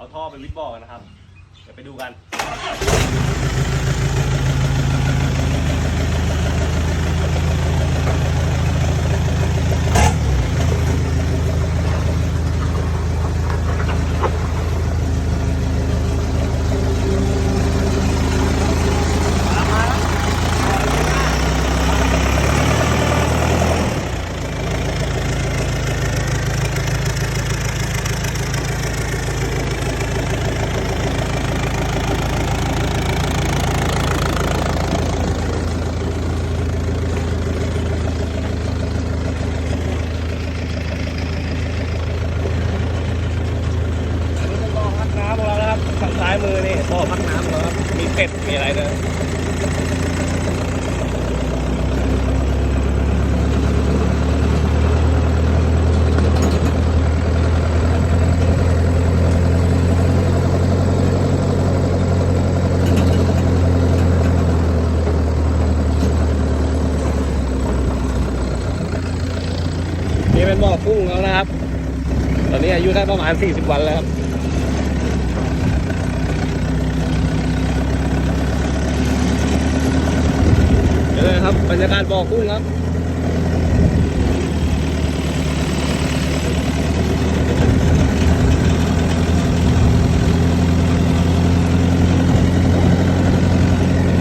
เอาท่อไปวิดบ่อกันนะครับ เดี๋ยวไปดูกัน อันนี้เป็นบ่อพักน้ำของเรานะครับทางซ้ายมือนี่บ่อพักน้ำของเราครับ มีเป็ด มีอะไรเลยนี่เป็นบ่อกุ้งแล้วนะครับ ต อนนี้อายุได้ประมาณ 40 วันแล้วครับเดี๋ยวเลยครับบรรยากาศบ่อกุ้งครับ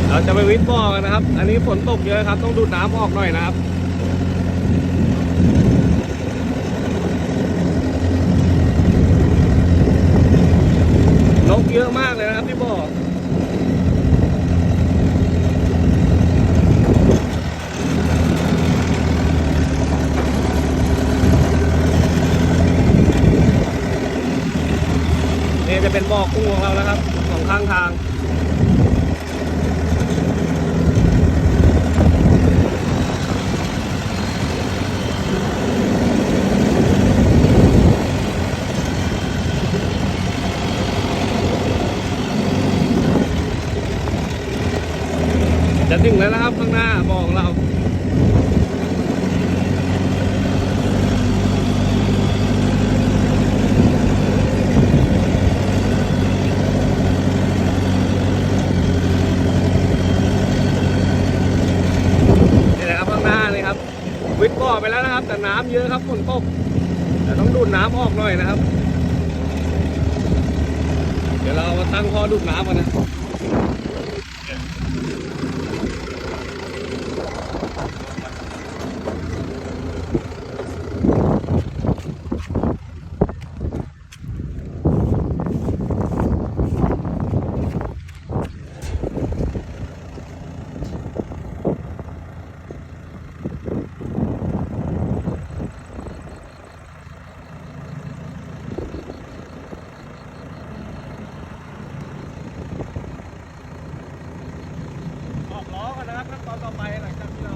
เราจะไปวิทย์บ่อกันนะครับ อันนี้ฝนตกเยอะครับ ต้องดูดน้ำออกหน่อยนะครับ เยอะมากเลยนะครับที่บ่อนี่จะเป็นบ่อกุ้งของเราแล้วครับสองข้างทาง จะถึงแล้วนะครับข้างหน้าบ่อของเรา นี่แหละครับข้างหน้าเลยครับ วิดบ่อไปแล้วนะครับ แต่น้ำ เยอะครับฝนตกแต่ต้องดูดน้ำออกหน่อยนะครับ เดี๋ยวเรามาตั้งท่อดูดน้ำกันนะ กล้อกันนะครับขั้นตอนต่อไปหลังจากที่เรา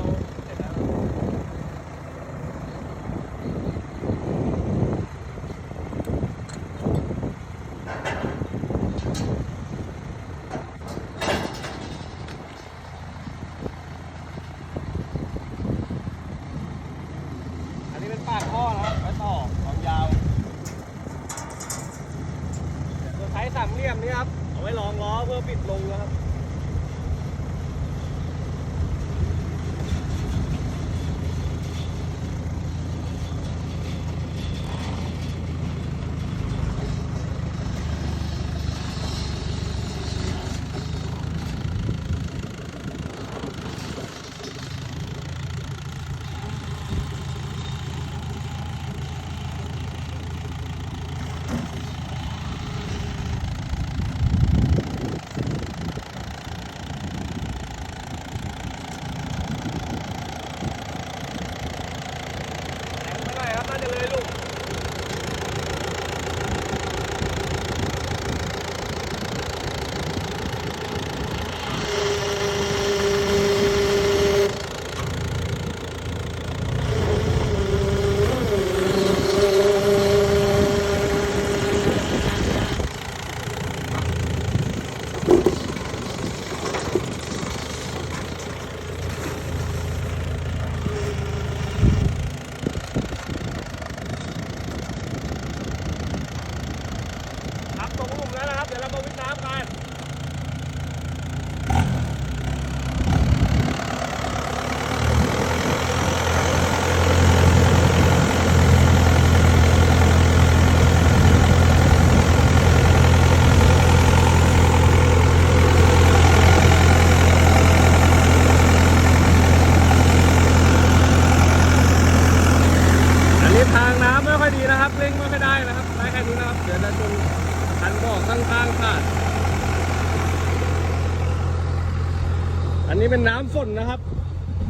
ฝนนะครับ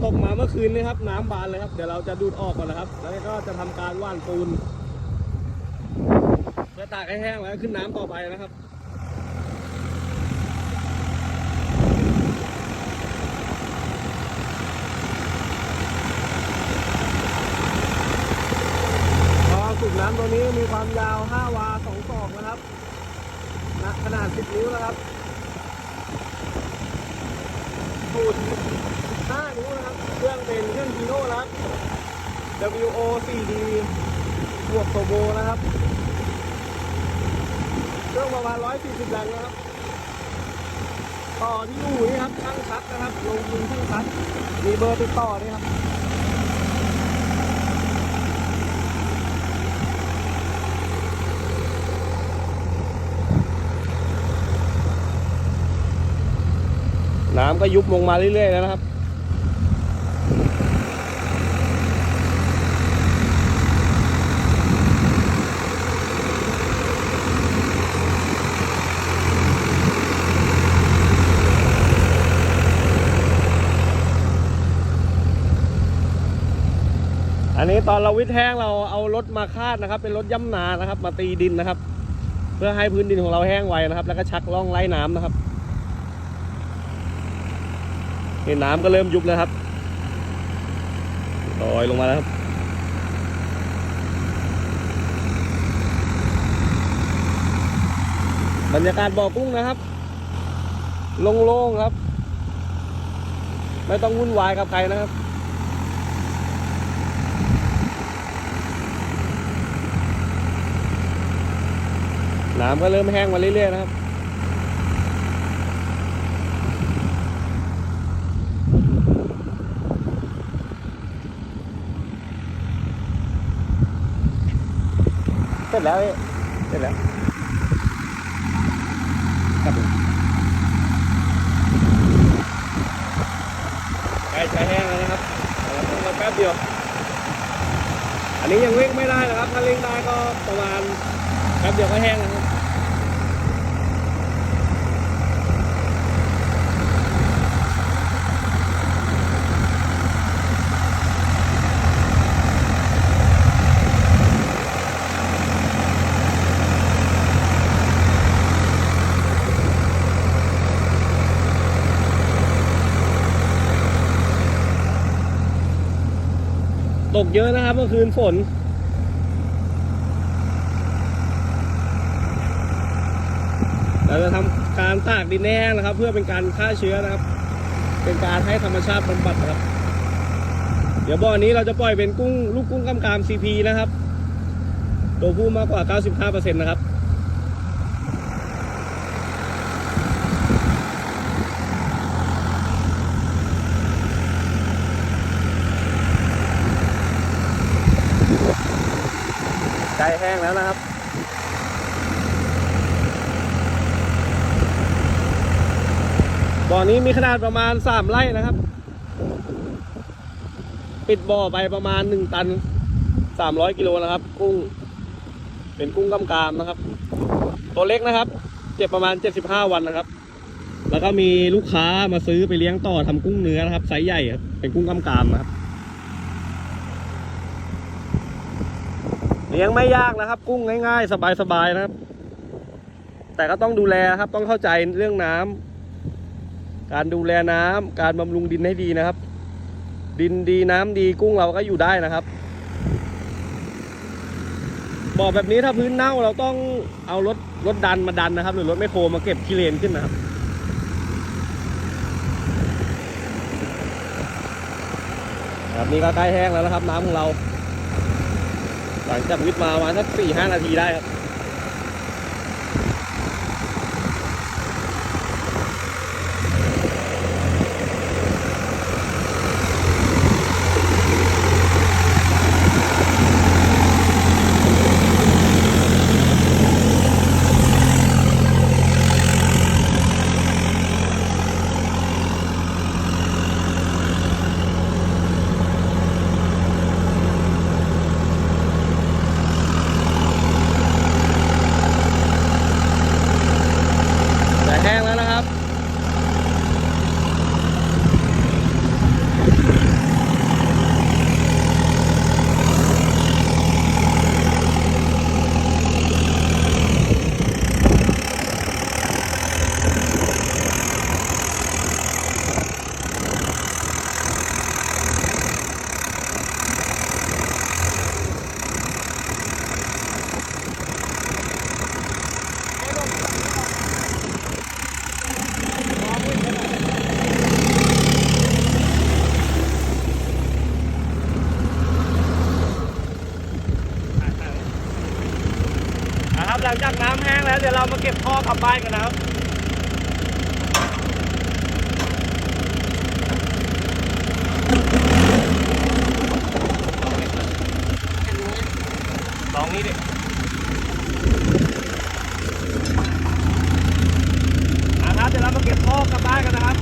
ตกมาเมื่อคืนนี้ครับ น้ำบานเลยครับ เดี๋ยวเราจะดูดออกก่อนนะครับ แล้วก็จะทำการว่านปูนเพื่อตากให้แห้งแล้วขึ้นน้ำต่อไปนะครับสูบน้ำตัวนี้มีความยาว 5 วา 2 ศอกนะครับ ขนาด 10 นิ้วนะครับ สูตร5นิ้วนะครับ เครื่องเป็นเครื่องจีโน่นะครับ WO 4D บวกโตโบนะครับ เครื่องประมาณ 140แรงนะครับ ต่อที่อู่นี่ครับช่างชัดนะครับ ลงทุนช่างชัด มีเบอร์ติดต่อนี่ครับ น้ำก็ยุบลงมาเรื่อยๆแล้วนะครับ อันนี้ตอนเราวิทแห้งเราเอารถมาคาดนะครับ เป็นรถย่ำนานะครับ มาตีดินนะครับ เพื่อให้พื้นดินของเราแห้งไวนะครับ แล้วก็ชักล่องไล่น้ำนะครับ นี่น้ำก็เริ่มยุบแล้วครับลอยลงมาแล้วครับบรรยากาศบ่อกุ้งนะครับ โล่งๆครับ ไม่ต้องวุ่นวายกับใครนะครับน้ำก็เริ่มแห้งมาเรื่อยๆนะครับ จแล้วเสร็จแล้วครับผมใกล้ใช้แห้งแล้วนะครับเราต้องมาแป๊บเดียว อันนี้ยังเร่งไม่ได้นะครับ ถ้าเร่งได้ก็ประมาณแป๊บเดียวก็แห้งนะครับ ตก เยอะนะครับเมื่อคืนฝน เราจะทำการตากดินแห้งนะครับ เพื่อเป็นการฆ่าเชื้อนะครับ เป็นการให้ธรรมชาติบำบัดนะครับ เดี๋ยวบ่อนี้เราจะปล่อยเป็นกุ้งลูกกุ้งกำกามซีพีนะครับ ตัวผู้มากกว่า 95%นะครับ กลแห้งแล้วนะครับ บ่อนี้มีขนาดประมาณ 3 ไร่นะครับ ปิดบ่อไปประมาณ 1 ตัน 300 กิโลนะครับ กุ้ง เป็นกุ้งกำกามนะครับ ตัวเล็กนะครับ เจ็บประมาณ 75 วันนะครับ แล้วก็มีลูกค้ามาซื้อไปเลี้ยงต่อทำกุ้งเนื้อนะครับไซส์ใหญ่ครับ เป็นกุ้งกำกามนะครับ เลี้ยงไม่ยากนะครับ กุ้งง่ายๆ สบายๆนะครับ แต่ก็ต้องดูแลครับ ต้องเข้าใจเรื่องน้ำการดูแลน้ำการบำรุงดินให้ดีนะครับ ดินดีน้ำดีกุ้งเราก็อยู่ได้นะครับบ่อแบบนี้ถ้าพื้นเน่าเราต้องเอารถรถดันมาดันนะครับ หรือรถไมโครมาเก็บขี้เลนขึ้นนะครับครับนี่ก็ใกล้แห้งแล้วนะครับ น้ำของเรา หลังจากวิทย์มาประมาณสักสี่ห้านาทีได้ครับ แล้วเดี๋ยวเรามาเก็บท่ อกลับบ้านกันนะครับลองนี้ดินะครับเดี๋ยวเรามาเก็บท่อกลับบ้านกันนะครับ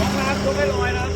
ยกน้ำยกให้ลอยนะครับ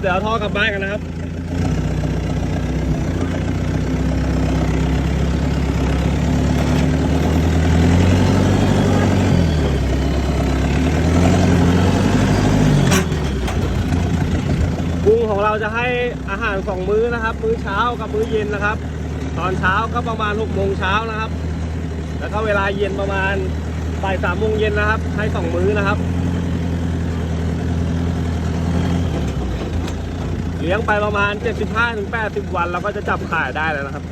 เดี๋ยวเอาท่อกลับบ้านกันนะครับกุ้งของเราจะให้อาหารสองมื้อนะครับ มื้อเช้ากับมื้อเย็นนะครับ ตอนเช้าก็ประมาณ6โมงเช้านะครับ แล้วก็เวลาเย็นประมาณบ่ายสามโมงเย็นนะครับ ให้สองมื้อนะครับ เลี้ยงไปประมาณ 75-80 วันเราก็จะจับขายได้แล้วนะครับ